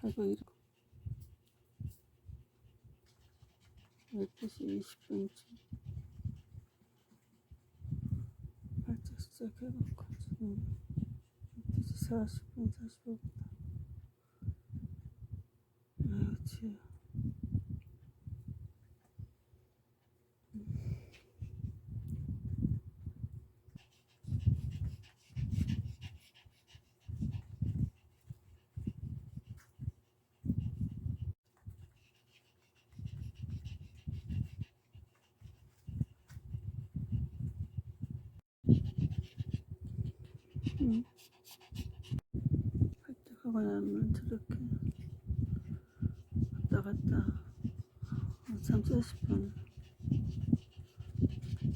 발고 이렇게 12시 20분쯤 발작 시작해놓고 지금 12시 40분 45분 아유 지금 응. 발작하고 나면 저렇게 왔다 갔다 어, 3, 40분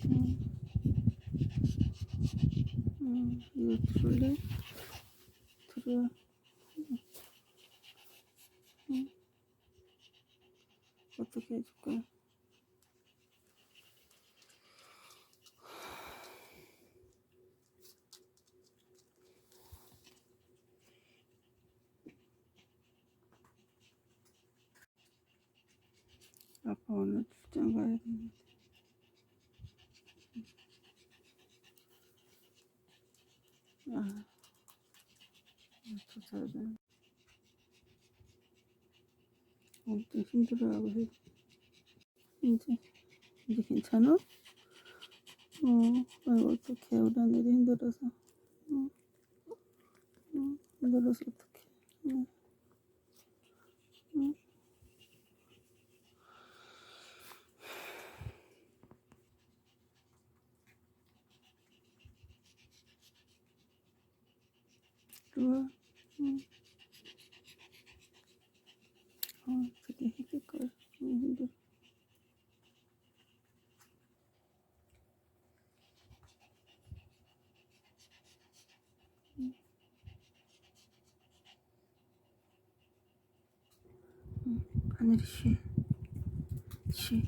응. 응. 이거 들을래? 들어 응. 어떻게 해줄까? 아빠 오늘 출장 가야 되는데. 아, 또 자야 돼. 엄청 힘들어하고 해. 이제, 이제 괜찮아? 어, 아이고, 어떡해. 우리 아들이 힘들어서. 어, 어, 힘들어서 어떡해. 어, 어. 좋아. 응. 어, 되게 힘들 거야. 응, 힘들어. 응. 응, 하늘이 쉬. 쉬.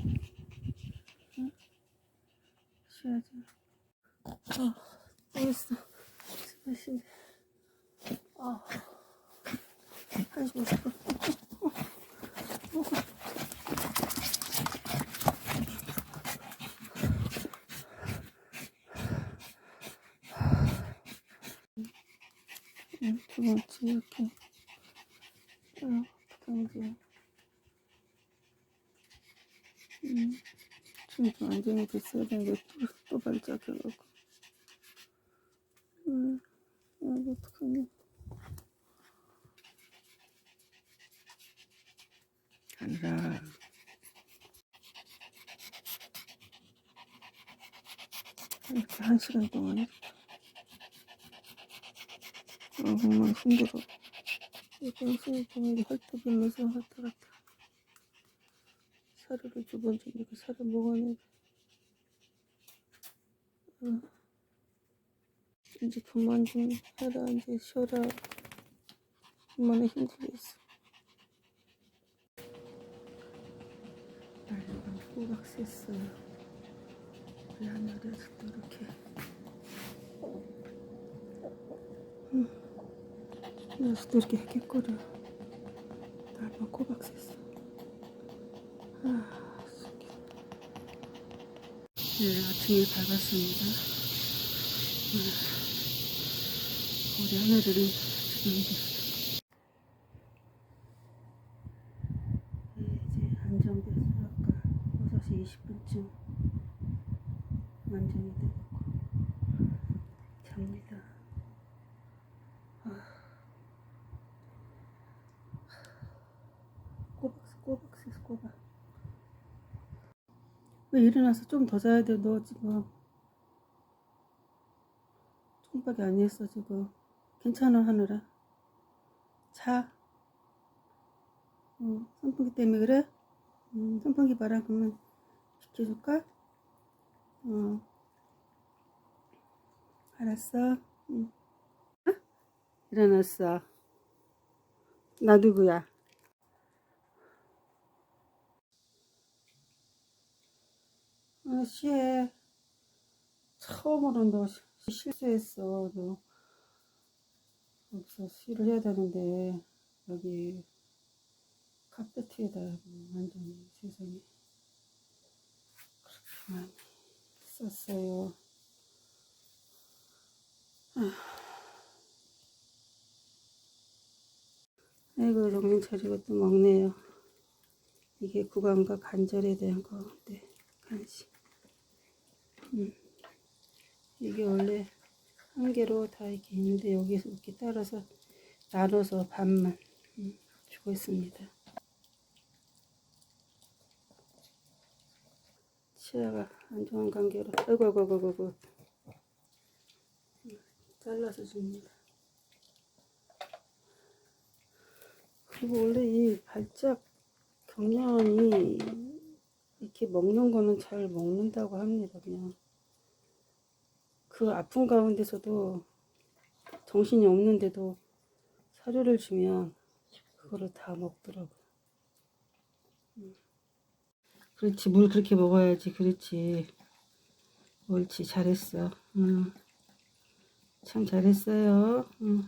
응? 쉬어야지. 어, 알겠어. 정말 쉬네. 아, 두 번째 이렇게. 어, 당겨. 응, 좀좀 안정이 됐어야 되는데 또, 또 발작해가지고. 응, 아, 어떡하냐. 하늘아. 이렇게 한 시간 동안 이렇게. 아, 정말 힘들어. 이렇게 한 시간 동안 이렇게 헐떡이면서 갔다. 사료를 두번 주니까 사료 먹어내고. 어. 이제 그만 좀 해라, 이제 쉬어라. 얼마나 힘들겠어. 날려간 호박 셌어요. 우리 하늘에서 또 이렇게. 응. 여기서도 이렇게 헥헥거려. 날만 호박 셌어. 아. 네, 아침에 밝았습니다. 음. 우리 하늘은 지금 이제 네, 이제 안정돼서 아까 6시 20분쯤 안정이 되고 잡니다. 아. 꼬박, 꼬박. 왜 일어나서 좀 더 자야 돼, 너 지금. 안 했어, 지금. 괜찮아, 하느라. 자. 어, 선풍기 때문에 그래? 음, 선풍기 바람 그러면 비켜줄까? 어. 알았어. 응. 어? 일어났어. 나 누구야? 아, 씨해. 처음으로 너 시- 실수했어, 너. 여기서 수리를 해야 되는데 여기 카페트에다 완전히 세상에 그렇게 많이 썼어요. 아이고 정신 차리고 또 먹네요. 이게 구강과 관절에 대한 건데 간식. 음. 이게 원래 한 개로 다 이렇게 있는데 여기서 이렇게 따라서 나눠서 반만 음, 주고 있습니다. 치아가 안 좋은 관계로 아이고 아이고 아이고 아이고 음, 잘라서 줍니다. 그리고 원래 이 발작 경련이 이렇게 먹는 거는 잘 먹는다고 합니다. 그냥 그 아픈 가운데서도 정신이 없는데도 사료를 주면 그거를 다 먹더라고. 음. 그렇지 물 그렇게 먹어야지. 그렇지. 옳지 잘했어. 음. 참 잘했어요. 음.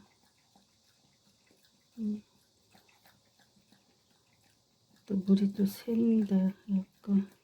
음. 또 물이 또 샌다. 약간.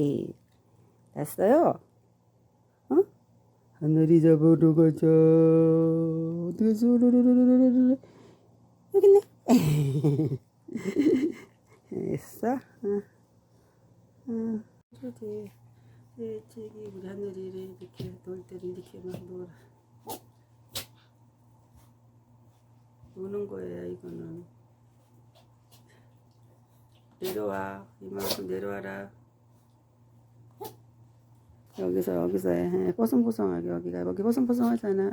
잡으러 가자. 어디 갔어? 여기 있네. 됐어? 응. 응. 저기, 예, 저기 우리 하늘이 이렇게 놀 때는 이렇게 막 놀아. 노는 거야 이거는. 내려와 이만큼 내려와라. 여기서 여기서 해. 뽀송뽀송하게 여기가 여기 뽀송뽀송하잖아.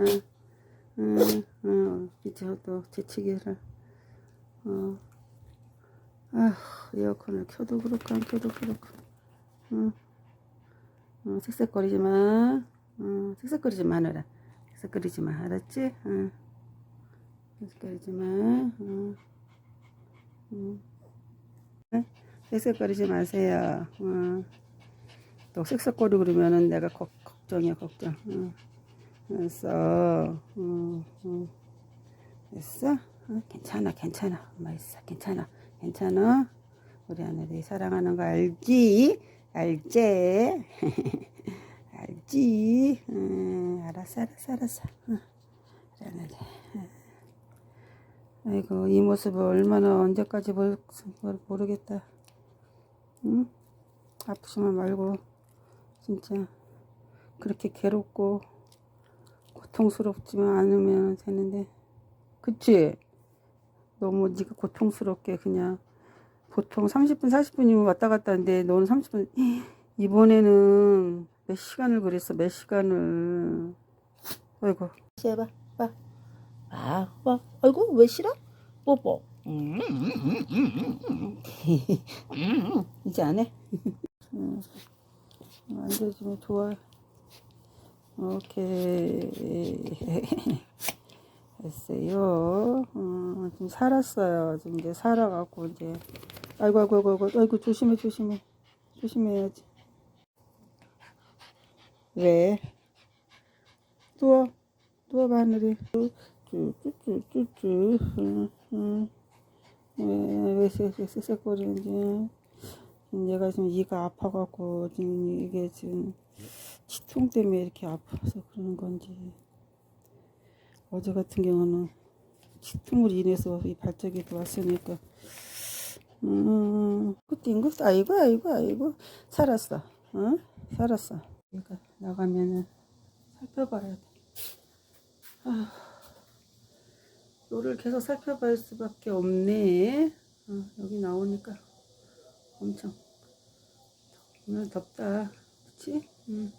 응, 응, 밑에 또 재치기를. 어. 아휴, 에어컨을 켜도 그렇고 안 켜도 그렇고. 응. 어, 색색거리지 마. 어, 색색거리지 마느라. 색색거리지 마. 알았지? 응. 색색거리지 마. 응. 응. 네? 색색거리지 마세요. 어. 또 쓱쓱거리고 그러면은 내가 걱, 걱정이야 걱정. 응. 됐어. 응, 응. 됐어? 응, 괜찮아 괜찮아. 엄마 있어 괜찮아. 괜찮아? 우리 하늘이 사랑하는 거 알지? 알지? 알지? 응, 알았어 알았어 알았어. 응. 우리 아이고 이 모습을 얼마나 언제까지 볼, 모르겠다. 응? 아프지만 말고 진짜 그렇게 괴롭고 고통스럽지만 않으면 되는데 그치? 너무 네가 고통스럽게 그냥 보통 30분 40분이면 왔다 갔다 하는데 너는 30분 이번에는 몇 시간을 그랬어 몇 시간을 아이고 해봐 봐 아, 봐. 아이고 왜 싫어? 뽀뽀 이제 안 해? 음. 만져주면 좋아. 오케이. 됐어요. 어, 좀 살았어요. 좀 이제 살아갖고, 이제. 아이고, 아이고, 아이고, 아이고, 조심해, 조심해. 조심해야지. 왜? 누워. 누워봐, 하늘이. 쭈쭈쭈쭈쭈. 응, 응. 왜, 왜 쎄쎄쎄쎄거리는지. 얘가 지금 이가 아파갖고 지금 이게 지금 치통 때문에 이렇게 아파서 그러는 건지. 어제 같은 경우는 치통으로 인해서 이 발작이 왔으니까. 음 그때인 것 아이고 아이고 아이고. 살았어. 어? 살았어. 그러니까 나가면은 살펴봐야 돼. 아, 너를 계속 살펴볼 수밖에 없네. 어, 여기 나오니까 엄청 오늘 덥다 그치? 응.